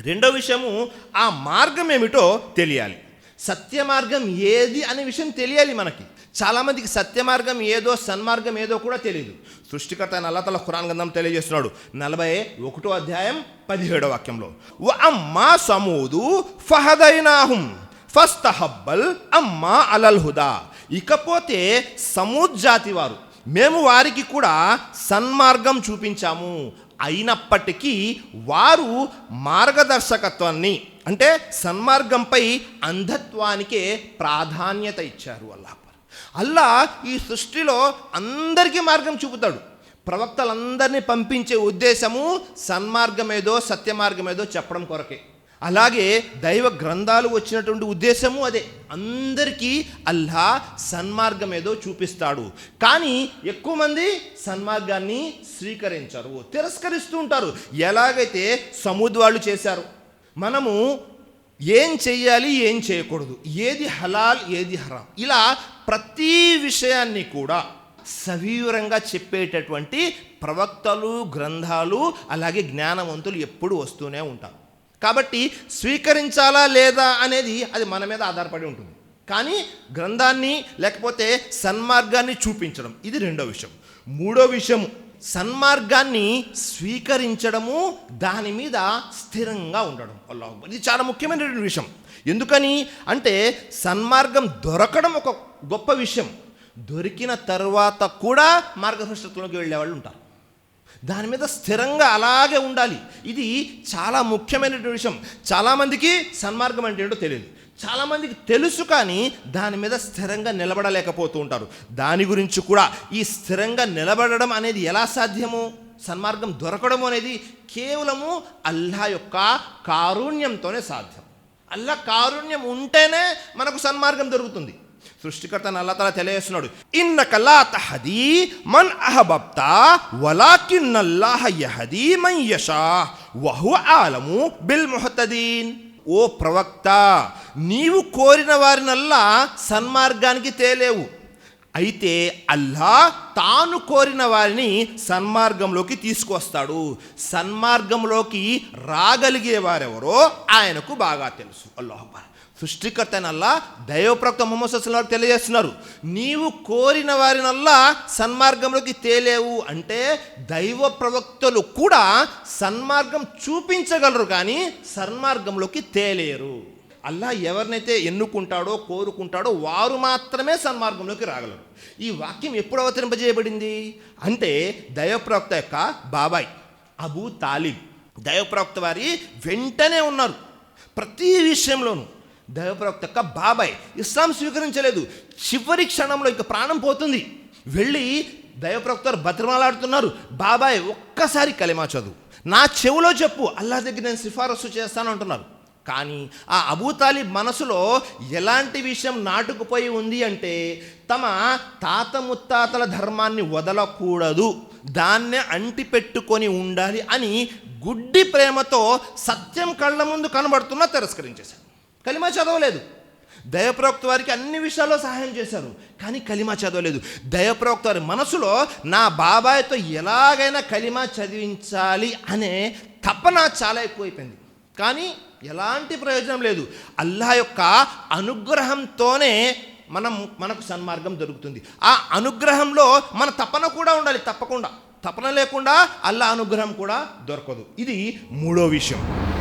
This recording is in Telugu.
రెండో విషయము ఆ మార్గం ఏమిటో తెలియాలి. సత్య మార్గం ఏది అనే విషయం తెలియాలి మనకి. చాలామందికి సత్య మార్గం ఏదో సన్మార్గం ఏదో కూడా తెలియదు సృష్టికర్త నల్లతల ఖురాన్ గంధం తెలియజేస్తున్నాడు. నలభై ఒకటో అధ్యాయం పదిహేడో వాక్యంలో. అమ్మా సమూదు ఫహదైనాహుం ఫస్తహబ్బల్ అమ్మా అలల్ హుదా. ఇకపోతే సమూద్ జాతి వారు మేము వారికి కూడా సన్మార్గం చూపించాము అయినప్పటికీ వారు మార్గదర్శకత్వాన్ని అంటే సన్మార్గంపై అంధత్వానికే ప్రాధాన్యత ఇచ్చారు అల్లా అల్లా ఈ సృష్టిలో అందరికీ మార్గం చూపుతాడు. ప్రవక్తలందరినీ పంపించే ఉద్దేశము సన్మార్గమేదో సత్యమార్గమేదో చెప్పడం కొరకే. అలాగే దైవ గ్రంథాలు వచ్చినటువంటి ఉద్దేశము అదే. అందరికీ అల్లా సన్మార్గం ఏదో చూపిస్తాడు. కానీ ఎక్కువ మంది సన్మార్గాన్ని స్వీకరించరు తిరస్కరిస్తూ ఉంటారు. ఎలాగైతే సముద్ వాళ్ళు చేశారు మనము ఏం చెయ్యాలి ఏం చేయకూడదు. ఏది హలాల్ ఏది హరాం. ఇలా ప్రతి విషయాన్ని కూడా సవివరంగా చెప్పేటటువంటి ప్రవక్తలు గ్రంథాలు అలాగే జ్ఞానవంతులు ఎప్పుడు వస్తూనే ఉంటారు. కాబట్టి స్వీకరించాలా లేదా అనేది అది మన మీద ఆధారపడి ఉంటుంది. కానీ గ్రంథాన్ని లేకపోతే సన్మార్గాన్ని చూపించడం ఇది రెండో విషయం. మూడో విషయం సన్మార్గాన్ని స్వీకరించడము దాని మీద స్థిరంగా ఉండడం. అల్లాహ్ ఇది చాలా ముఖ్యమైనటువంటి విషయం. ఎందుకని అంటే సన్మార్గం దొరకడం ఒక గొప్ప విషయం. దొరికిన తర్వాత కూడా మార్గభ్రష్టత్వంలోకి వెళ్ళే వాళ్ళు ఉంటారు. దాని మీద స్థిరంగా అలాగే ఉండాలి. ఇది చాలా ముఖ్యమైనటువంటి విషయం. చాలామందికి సన్మార్గం అంటే ఏంటో తెలియదు. చాలామందికి తెలుసు కానీ దాని మీద స్థిరంగా నిలబడలేకపోతూ ఉంటారు. దాని గురించి కూడా ఈ స్థిరంగా నిలబడడం అనేది ఎలా సాధ్యము? సన్మార్గం దొరకడం అనేది కేవలము అల్లా యొక్క కారుణ్యంతోనే సాధ్యం. అల్లా కారుణ్యం ఉంటేనే మనకు సన్మార్గం దొరుకుతుంది. సృష్టికర్త అల్లా తల తెలియజేస్తున్నాడు. ఇన్న కలా తహదీ మన్ అహబబ్తా వలాకిన్ అల్లాహ యహదీ మన్ యషా వహు ఆలము బిల్ ముహతదీన్ ఓ ప్రవక్త నీవు కోరిన వారినల్లా సన్మార్గానికి తేలేవు. అయితే అల్లా తాను కోరిన వారిని సన్మార్గంలోకి తీసుకొస్తాడు సన్మార్గంలోకి రాగలిగే వారెవరో ఆయనకు బాగా తెలుసు. అల్లాహ్ సృష్టికర్త అయినల్లా దైవప్రక్త మొహమ్మద్ వారు తెలియజేస్తున్నారు. నీవు కోరిన వారినల్లా సన్మార్గంలోకి తేలేవు అంటే దైవ ప్రవక్తలు కూడా సన్మార్గం చూపించగలరు కానీ సన్మార్గంలోకి తేలేరు. అల్లా ఎవరినైతే ఎన్నుకుంటాడో కోరుకుంటాడో వారు మాత్రమే సన్మార్గంలోకి రాగలరు. ఈ వాక్యం ఎప్పుడు అవతరింపజేయబడింది? అంటే దైవప్రవక్త యొక్క బాబాయ్ అబూ తాలిబ్. దైవప్రవక్త వారి వెంటనే ఉన్నారు. ప్రతి విషయంలోనూ దైవప్రవక్త యొక్క బాబాయ్ ఇస్లాం స్వీకరించలేదు. చివరి క్షణంలో ఇక ప్రాణం పోతుంది. వెళ్ళి దైవప్రవక్తలు వారు బతిమలాడుతున్నారు. బాబాయ్ ఒక్కసారి కలిమా చదువు. నా చెవులో చెప్పు అల్లా దగ్గర నేను సిఫారసు చేస్తాను అంటున్నారు. కానీ ఆ అబూతాలిబ్ మనసులో ఎలాంటి విషయం నాటుకుపోయి ఉంది అంటే తమ తాత ముత్తాతల ధర్మాన్ని వదలకూడదు. దాన్నే అంటిపెట్టుకొని ఉండాలి అని గుడ్డి ప్రేమతో సత్యం కళ్ళ ముందు కనబడుతున్నా తిరస్కరించేశారు. కలిమా చదవలేదు. దయప్రోక్త వారికి అన్ని విషయాల్లో సహాయం చేశారు కానీ కలిమా చదవలేదు. దయప్రోక్త వారి మనసులో నా బాబాయ్తో ఎలాగైనా కలిమా చదివించాలి అనే తపన చాలా ఎక్కువైపోయింది. కానీ ఎలాంటి ప్రయోజనం లేదు. అల్లా యొక్క అనుగ్రహంతోనే మనం మనకు సన్మార్గం దొరుకుతుంది. ఆ అనుగ్రహంలో మన తపన కూడా ఉండాలి తప్పకుండా. తపన లేకుండా అల్లా అనుగ్రహం కూడా దొరకదు. ఇది మూడో విషయం.